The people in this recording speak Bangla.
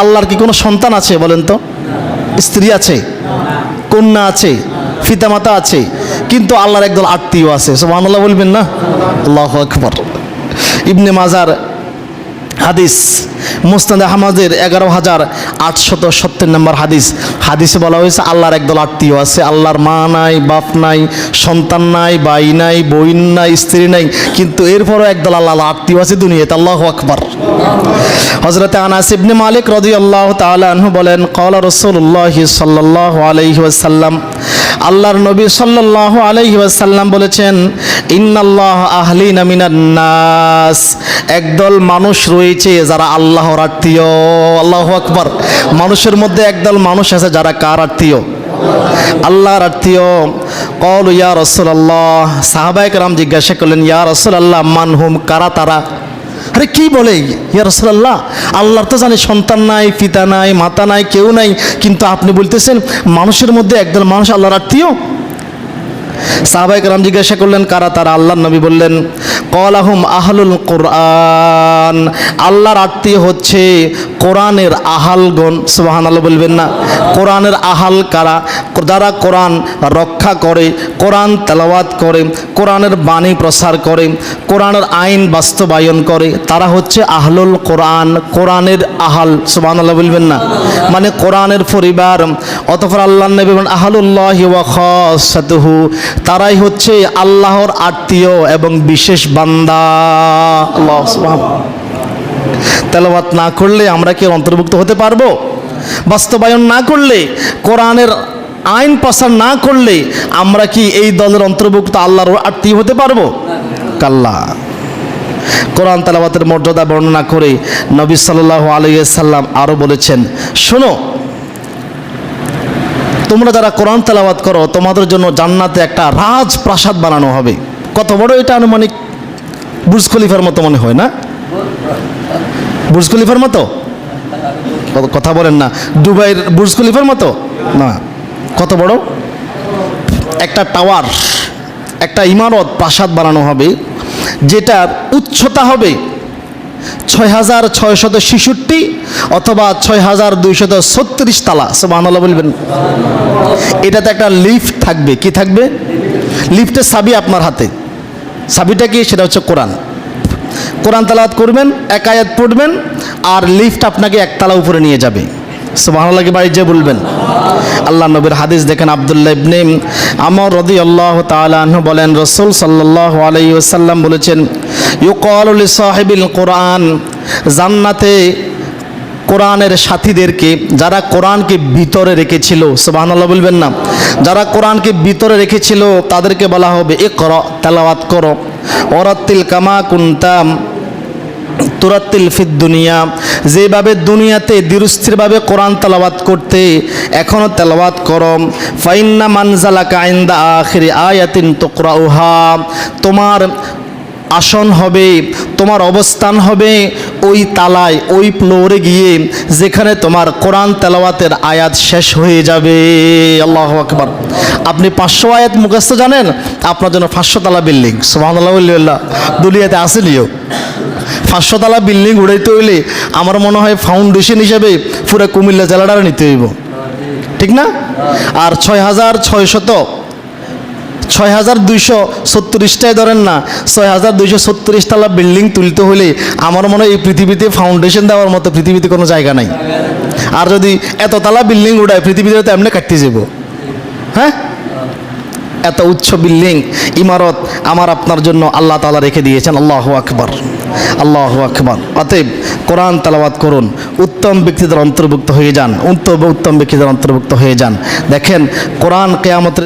আল্লাহর কি কোনো সন্তান আছে বলেন তো? স্ত্রী আছে, কন্যা আছে, পিতামাতা আছে, কিন্তু আল্লাহর একদল আত্মীয় আছে। সুবহানাল্লাহ বলবেন না? আল্লাহ আকবর। ইবনে মাজার হাদিস মুস্তাদ আহমদের এগারো হাজার আটশত সত্তর নম্বর হাদিস। হাদিসে বলা হয়েছে, আল্লাহর একদল আত্মীয় আছে। আল্লাহর মা নাই, বাপ নাই, সন্তান নাই বাই নাই বইন নাই, স্ত্রী নাই, কিন্তু এরপরও একদল আল্লাহ আত্মীয় আছে দুনিয়াতে। আল্লাহ আকবর। হজরত আনাস ইবনে মালিক রদি আল্লাহ তালু বলেন কলা রসুল্লাহ সাল্লাহ আলহি ওয়াসাল্লাম। আল্লাহর নবী সাল্লাহ আলহি ওয়াসাল্লাম বলেছেন, ইন্নাল্লাহ আহলি নামিনান্নাস একদল মানুষ রয়েছে যারা আল্লাহর আত্মীয়, আল্লাহ আকবর। মানুষের মধ্যে একদল মানুষ আছে যারা কার আত্মীয়? আল্লাহর আত্মীয়। কল, ইয়া রসুল্লাহ সাহাবায়ক রাম জিজ্ঞাসা করলেন, ইয়া রসুল্লাহ মানহুম কারা তারা? আরে কি বলে? ইয়া রসুল্লাহ আল্লাহর তো জানি সন্তান নাই, পিতা নাই, মাতা নাই, কেউ নাই। কিন্তু আপনি বলতেছেন, মানুষের মধ্যে একদল মানুষ আল্লাহর আত্মীয়? সাহাবাইক রাম জিজ্ঞাসা করলেন, কারা তারা? আল্লাহ নবী বললেন কলাহুম আহলুল কোরআন। আল্লাহর আত্মীয় হচ্ছে কোরআনের আহালগণ। সুবাহান আল্লাহ বলবেন না। কোরআনের আহাল কারা? যারা কোরআন রক্ষা করে, কোরআন তেলাওয়াত করে, কোরআনের বাণী প্রসার করে, কোরআনের আইন বাস্তবায়ন করে, তারা হচ্ছে আহলুল কোরআন, কোরআনের আহাল। সুবাহান আল্লাহ বলবেন না। মানে কোরআনের পরিবার। অতপর আল্লাহ নবী আহলুল্লাহ তারাই হচ্ছে আল্লাহর আত্মীয় এবং বিশেষ তেলাওয়াত না করলে আমরা কি অন্তর্ভুক্ত হতে পারব? বাস্তবায়ন না করলে, কোরআনের আইন প্রসার না করলে আমরা কি এই দলের অন্তর্ভুক্ত আল্লাহর আত্মীয় হতে পারব? কাল্লা। কোরআন তালাবাতের মর্যাদা বর্ণনা করে নবী সাল্লাহ আলাইসাল্লাম আরও বলেছেন, শোনো, তোমরা যারা কোরআন তেলাওয়াত করো, তোমাদের জন্য জান্নাতে একটা রাজপ্রাসাদ বানানো হবে। কত বড় এটা আনুমানিক বুর্জ খলিফার মতো মনে হয় না? বুর্জ খলিফার মতো? কথা বলেন না। দুবাইয়ের বুর্জ খলিফার মতো? না। কত বড়? একটা টাওয়ার, একটা ইমারত প্রাসাদ বানানো হবে, যেটার উচ্চতা হবে ছয় হাজার ছয়শত ছেষট্টি অথবা ছয় হাজার দুইশত ছত্রিশ তালা। সুবহানাল্লাহ বলবেন। এটাতে একটা লিফট থাকবে। কি থাকবে? লিফটের চাবি আপনার হাতে। চাবিটা কি? সেটা হচ্ছে কোরআন। কোরআন তালাওয়াত করবেন, এক আয়াত পড়বেন, আর লিফট আপনাকে একতলা উপরে নিয়ে যাবে। সুবহানাল্লাহকে বাড়ি যে বলবেন? আল্লাহ নবীর হাদিস দেখেন আবদুল্লাহ ইবনে আমর রদি আল্লাহ তালাহ বলেন, রসুল সাল্লাহ আলাই ওসাল্লাম বলেছেন, ইউকল সাহেবিল কোরআন, জান্নাতে কোরআনের সাথীদেরকে, যারা কোরআনকে ভিতরে রেখেছিল, সুবহানাল্লাহ বলবেন না, যারা কোরআনকে ভিতরে রেখেছিল, তাদেরকে বলা হবে এ কর তেলাওয়াত করো। ওরাত্তিল কামা কুন্তাম তুরাত্তিল ফিদ দুনিয়া। যেভাবে দুনিয়াতে দৃঢ়স্থিরভাবে কোরআন তেলাওয়াত করতে এখনও তেলাওয়াত করম ফাইন্না মানজালা কাইন্দা আখিরি আয়াতিন তোকরাউহা। তোমার আসন হবে, তোমার অবস্থান হবে ওই তালায়, ওই ফ্লোরে গিয়ে যেখানে তোমার কোরআন তেলাওয়াতের আয়াত শেষ হয়ে যাবে। আল্লাহ আকবার। আপনি পাঁচশো আয়াত মুখস্থ জানেন? আপনার জন্য পাঁচশো তালা বিল্ডিং। সোহান আল্লাহ দুলিয়াতে আসেনিও। পাঁচশো তালা বিল্ডিং উড়াইতে হইলে আমার মনে হয় ফাউন্ডেশন হিসেবে পুরো কুমিল্লা জেলাটা নিতে হইব। ঠিক না? আর ছয় হাজার ছয়শত ছয় হাজার দুইশো ধরেন না ছয় হাজার দুইশো তালা বিল্ডিং তুলতে হলে আমার মনে হয় এই পৃথিবীতে ফাউন্ডেশন দেওয়ার মতো পৃথিবীতে কোনো জায়গা নাই। আর যদি এত তালা বিল্ডিং উড়ায়, পৃথিবীতে তো এমনি কাটতে যাব হ্যাঁ? এত উচ্চ বিল্ডিং, ইমারত আমার আপনার জন্য আল্লাহ তালা রেখে দিয়েছেন। আল্লাহ আকবর আল্লাহ আকবর। অতএব কোরআন তালাবাদ করুন, উত্তম ব্যক্তিদের অন্তর্ভুক্ত হয়ে যান উত্তম উত্তম ব্যক্তিদের অন্তর্ভুক্ত হয়ে যান। দেখেন, কোরআন কেয়ামতের